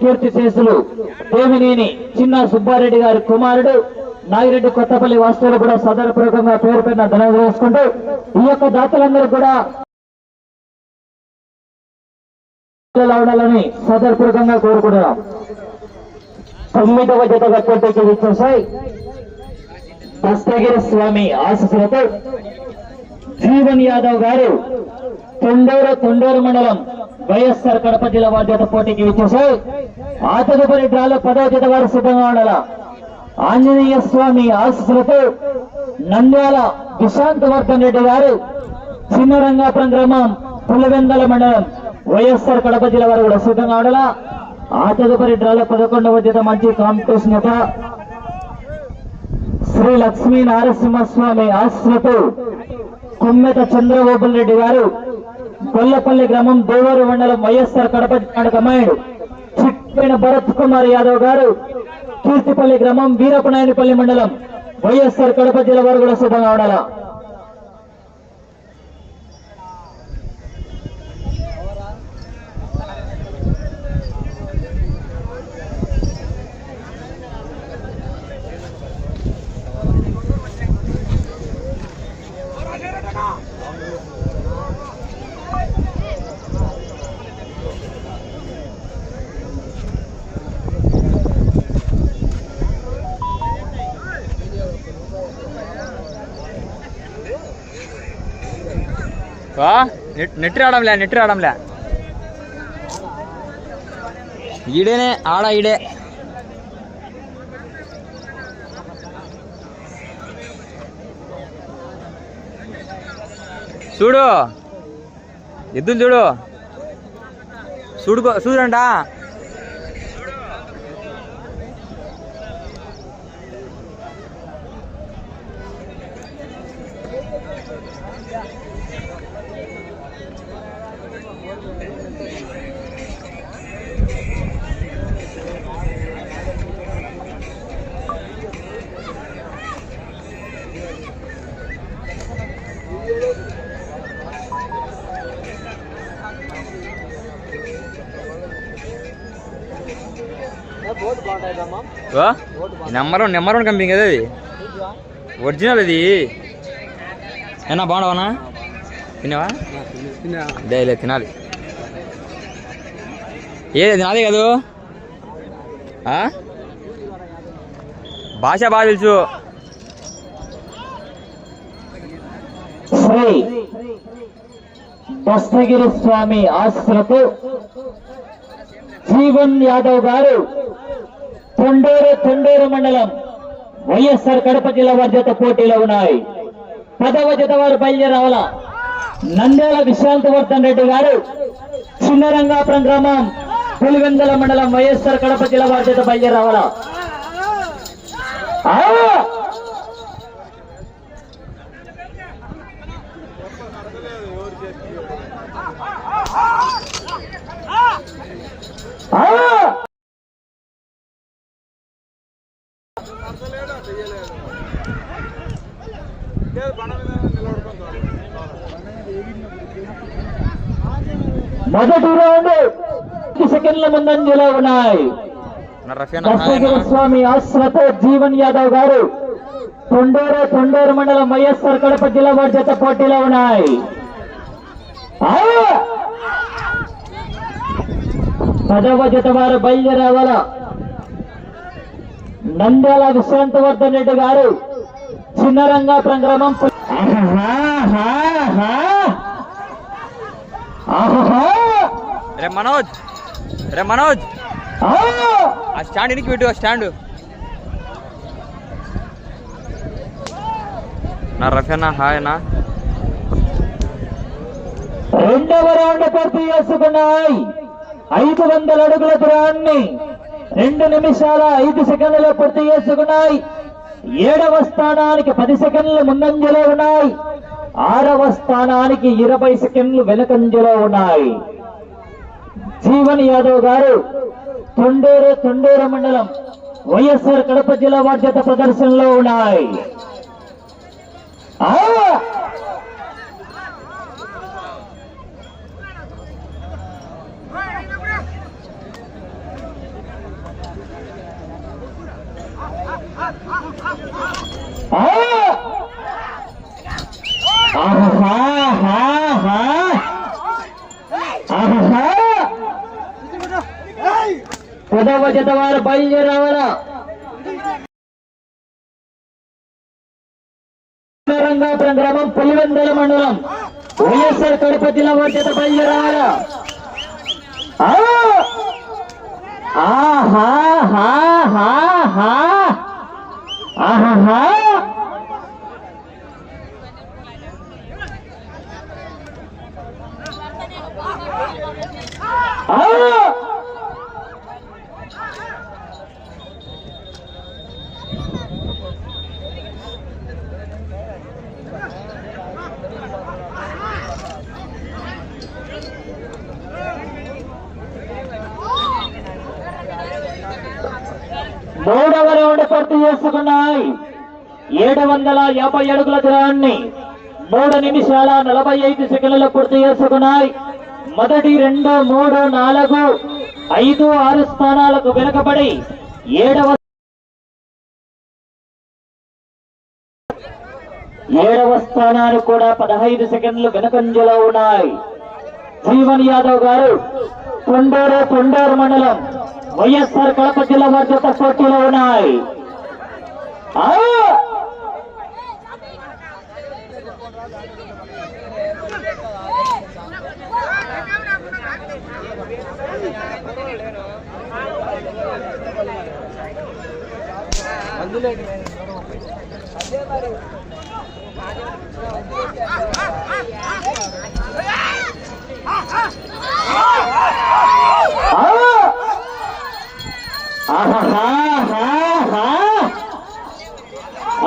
కీర్తి శేషులు దేవినేని చిన్న సుబ్బారెడ్డి గారి కుమారుడు నాగిరెడ్డి కొత్తపల్లి వాస్తువులు కూడా సదరపూర్వకంగా పేరు పెట్టిన ధనం వేసుకుంటూ ఈ యొక్క దాతలందరూ కూడా ఉండాలని సదరపూర్వకంగా కోరుకుంటున్నాం. తొమ్మిదవ జతగా పోటీకి విచ్చేసాయి దస్తగిరి స్వామి ఆశీస్సులతో జీవన్ యాదవ్ గారు తొండూరు తొండూరు మండలం వైఎస్ఆర్ కడప జిల్లా వారి జత పోటీకి విచ్చేసాయి ఆ తదుపరి డ్రాలో పదో జత వారు సిద్ధంగా ఉండాల. ఆంజనేయ స్వామి ఆశీస్సులతో నంద్యాల విశాంత్ వర్ధన్ రెడ్డి గారు చిన్నరంగాపురం గ్రామం పులివెందల మండలం వైఎస్ఆర్ కడప జిల్లా వారు కూడా సిద్ధంగా ఉండాల. ఆ తదుపరి డ్రాలో పదకొండవ జత మంచి కాంపిటీషన్ జత. శ్రీ లక్ష్మీ నారసింహస్వామి ఆశీస్సులతో కుమ్మెత చంద్రబాబు రెడ్డి గారు కొల్లపల్లి గ్రామం దేవరు మండలం వైఎస్ఆర్ కడప కమాయుడు కమాండ్ చిట్టిన భరత్ కుమార్ యాదవ్ గారు కీర్తిపల్లి గ్రామం వీరపనాయనపల్లి మండలం వైఎస్ఆర్ కడప జిల్లా వారు కూడా సిద్ధంగా ఉండాలా వా? Net రావడంలే net రావడంలే. ఈడేనే ఆడ ఈడే. చూడు. ఎద్దులు చూడు. చూడు చూడంట number one number one company కదా అది. ఒరిజినల్ అది ఏనా బాగుండవనా తిన్నావా? డైలీ తినాలి. ఏది నాదే కదూ? ఆ? భాష బాగా తెలుసు. శ్రీ దస్తగిరి స్వామి ఆశ్రతో జీవన్ యాదవ్ గారు తొండూరు తొండూరు మండలం వైఎస్ఆర్ కడప జిల్లా వారి జత పోటీలో ఉన్నాయి. పదవ జత వారు బయలుదేరవల నంద్యాల విశాంతవర్ధన్ రెడ్డి గారు చిన్నరంగాపురం గ్రామం పులివెందల మండలం వైఎస్ఆర్ కడప జిల్లా వారి జత బయలుదేరావాలా మొదటి రౌండ్ సెకండ్ల ముందంజలో ఉన్నాయి స్వామి ఆశ్రతో జీవన్ యాదవ్ గారు తొండూరు తొండూరు మండలం వైఎస్ఆర్ కడప జిల్లా వారి జత పోటీలో ఉన్నాయి! పదవ జత వారు బయలుదేరావాల నంద్యాల విశ్రాంతవర్ధన్ రెడ్డి గారు చిన్నరంగాపురం గ్రామం! ఆహాహా! రే మనోజ్! రే మనోజ్! ఆ! స్టాండ్ ఇనికి పెట్టు ఆ స్టాండ్. నా రఫీనా హాయ్ నా రెండవ రౌండ్ పూర్తి చేసుకున్నాయి. ఐదు వందల అడుగుల దూరాన్ని రెండు నిమిషాల ఐదు సెకండ్లలో పూర్తి చేసుకున్నాయి. ఏడవ స్థానానికి పది సెకండ్లు ముందంజలో ఉన్నాయి. ఆరవ స్థానానికి ఇరవై సెకండ్లు వెనకంజలో ఉన్నాయి. జీవన్ యాదవ్ గారు తొండూరు తొండూరు మండలం వైఎస్ఆర్ కడప జిల్లా బాధ్యత ప్రదర్శనలో ఉన్నాయి ఆ! ఆ! ఆహా, ఆహా. ఆహా. పదవ జత వారు బయలుదేరవరా రంగాపురం గ్రామం పులివెందల మండలం. వైఎస్ఆర్ కడప జిల్లా వారి చేత బయలుదేరవరా ఆహా, హా, హా, హా. ఆహాహా. ఆ! మూడవ రౌండ్ పూర్తి చేసుకున్నాయి ఏడు వందల యాభై అడుగుల దూరాన్ని మూడు నిమిషాల నలభై ఐదు సెకండ్లు పూర్తి చేసుకున్నాయి. మొదటి రెండు మూడు నాలుగు ఐదు ఆరు స్థానాలకు వెనుకబడి ఏడవ ఏడవ స్థానాలు కూడా పదహైదు సెకండ్లు వెనుకంజలో ఉన్నాయి. జీవన్ యాదవ్ గారు కొండూరు కొండూరు మండలం వైఎస్ఆర్ కడప జిల్లా వారి పోటీలో ఉన్నాయి. ఆహా ఆ! ఆహాహాహాహా! ఆ! ఆ!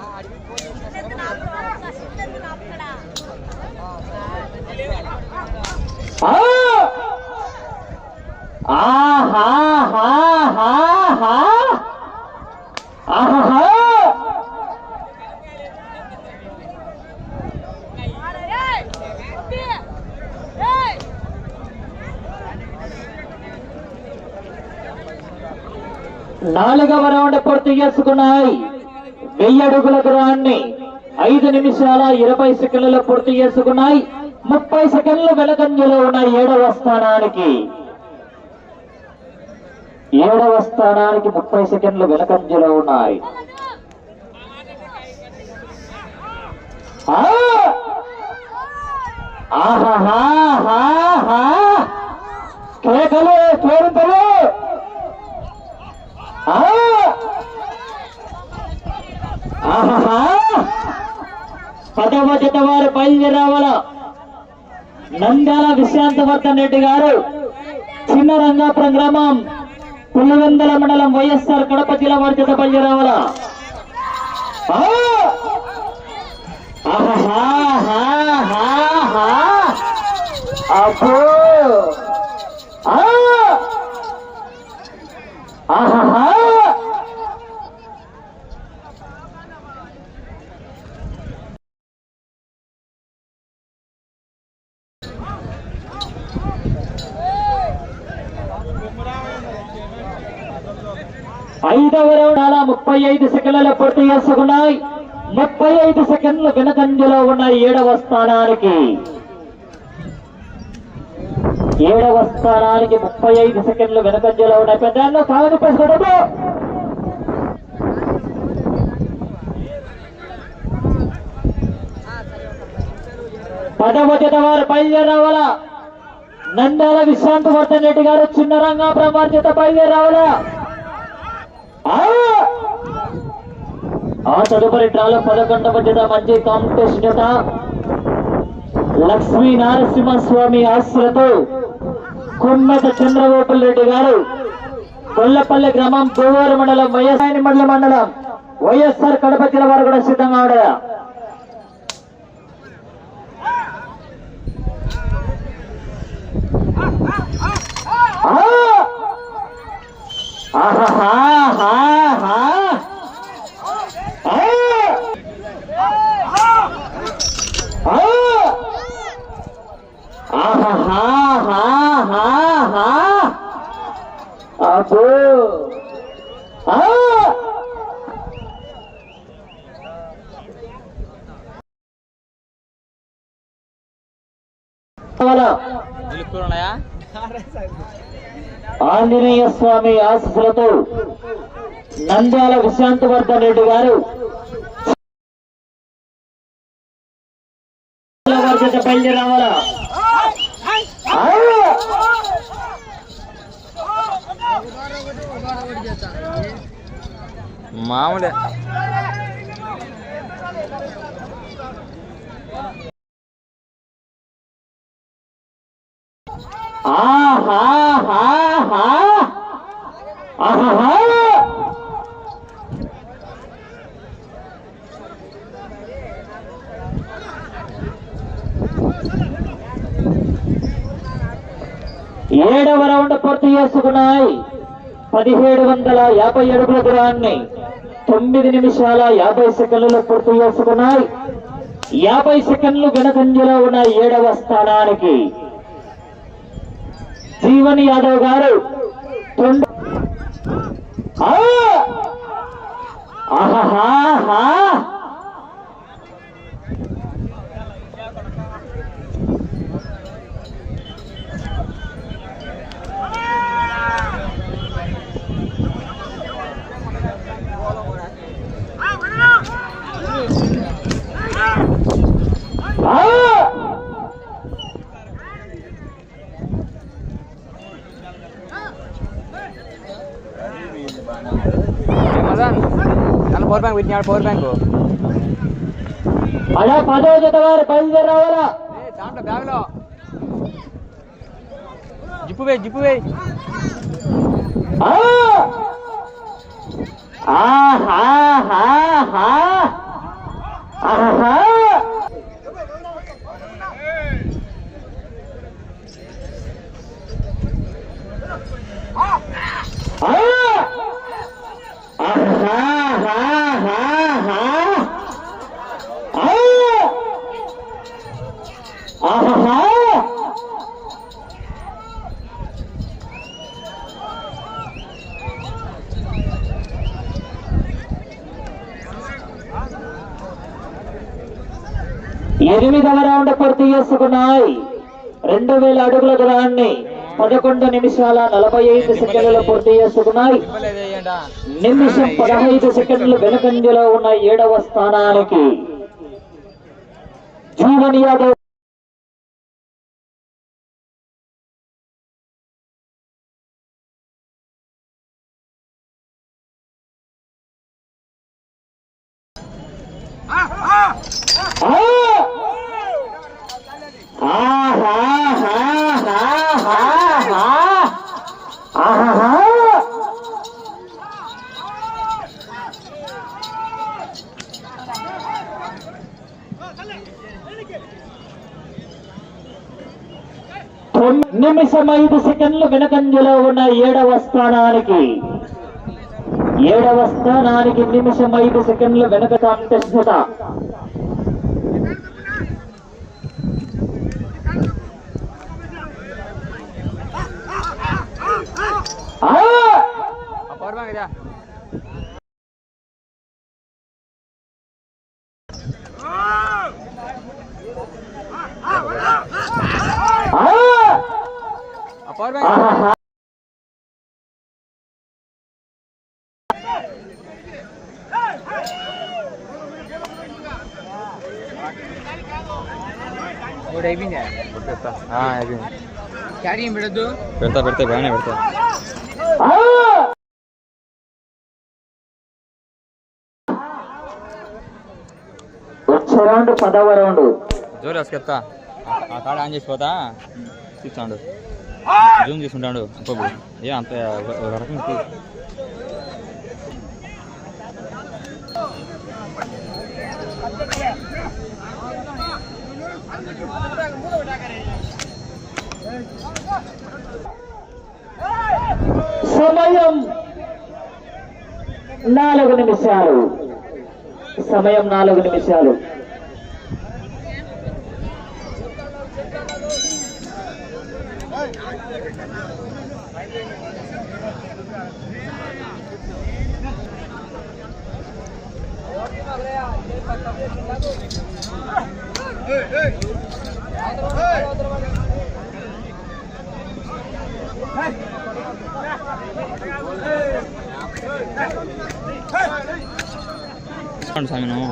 ఆహాహాహాహా! ఆహాహా! నాలుగవ రౌండ్ పూర్తి చేసుకున్నాయి. వెయ్యి అడుగుల దూరాన్ని ఐదు నిమిషాల ఇరవై సెకండ్లలో పూర్తి చేసుకున్నాయి. ముప్పై సెకండ్లు వెనకంజలో ఉన్నాయి ఏడవ స్థానానికి. ఏడవ స్థానానికి ముప్పై సెకండ్లు వెనకంజలో ఉన్నాయి. కేకలు కేరింతలు పదవ జత వారు బయలుదేరావాలా నంద్యాల విశాంతవర్ధన్ రెడ్డి గారు. చిన్న రంగాపురం గ్రామం పులివెందల మండలం వైఎస్ఆర్ కడప జిల్లా వారి చేత బయలుదేరావాల ఆ! ఆహాహాహాహా! అబ్బో! ఆహా ఆహాహా! ఐదవ రౌండ్ అలా ముప్పై ఐదు సెకండ్ల పూర్తి చేసుకున్నాయి. ముప్పై ఐదు సెకండ్లు వెనకంజలో ఉన్నాయి ఏడవ స్థానానికి. ఏడవ స్థానానికి ముప్పై ఐదు సెకండ్లు వెనకంజలో ఉన్నాయి. పెద్దాన్ని కాలని పసుకోవడము పదవ జత వారు బయలుదేరావాలా నందాల విశ్రాంతి వర్ధన్ రెడ్డి గారు చిన్న రంగా వారి చేత బయలుదేరావాలా ఆ! తదుపరి డ్రాలో పదకొండవ జత మంచి కాంపిటీషన్ జత లక్ష్మీ నారసింహస్వామి ఆశలతో కుమ్మత చంద్రగోపాల్ రెడ్డి గారు కొల్లపల్లి గ్రామం గోవారు మండలం వైఎస్ఆర్ మండల మండలం వైఎస్ఆర్ కడప జిల్లా వారు కూడా సిద్ధంగా ఉండగా ఆ! ఆహాహాహాహా! ఆ! ఆ! ఆహాహాహాహా! అబ్బో ఆ! కావాలా? నిలుపులు ఉన్నాయా ఆంజనేయ స్వామి ఆశీస్సులతో నంద్యాల విశాంతవర్ధన్ రెడ్డి గారు బయలుదేరి రావాలా! మామూలే. ఏడవ రౌండ్ పూర్తి చేసుకున్నాయి. పదిహేడు వందల యాభై అడుగుల దూరాన్ని తొమ్మిది నిమిషాల యాభై సెకండ్లు పూర్తి చేసుకున్నాయి. యాభై సెకండ్లు వెనకంజలో ఉన్న ఏడవ స్థానానికి జీవన్ యాదవ్ గారు తొండ ఆ! ఆహాహాహా! ఆ! మదన్ పెట్టినాడు పవర్ బ్యాంక్ అలా పదవ జత వారు బయలుదేరి రావాలా దాంట్లో బ్యాగ్లో జిప్పు వేయి జిప్పు వేయి! ఆహా! ఆ! ఆహాహాహాహా! ఆ! ఆహాహా! ఎనిమిదవ రౌండ్ పూర్తి చేసుకున్నాయి. రెండు వేల అడుగుల దూరాన్ని పదకొండు నిమిషాల నలభై ఐదు సెకండ్లు పూర్తి చేసుకున్నాయి. నిమిషం పదహైదు సెకండ్లు వెనుకంజలో ఉన్న ఏడవ స్థానానికి జీవన్ యాదవ్! ఆహాహాహాహా! ఆహాహా! తొమ్మిది నిమిషం ఐదు సెకండ్లు వెనకంజలో ఉన్న ఏడవ స్థానానికి ఏడవ స్థానానికి నిమిషం ఐదు సెకండ్లు వెనక కాంటెస్ట్ ఆ! ఆ పవర్ బ్యాంక్ ఆహాహా! మూడు అయిపోయిందా పెడతా అయిపోయింది క్యారీ ఏం పెడద్దు? పెడతా పెడతా బాగానే పెడతా. ఆ! వచ్చే రౌండ్ పదవ రౌండ్. జోరు ఆ కాడ ఆన్ చేసిపోతా చూస్తాడు జూమ్ చేసుకుంటాడు అప్పుడు ఏ అంత రకం. సమయం నాలుగు నిమిషాలు. సమయం నాలుగు నిమిషాలు. చూడండి స్వామి నువ్వు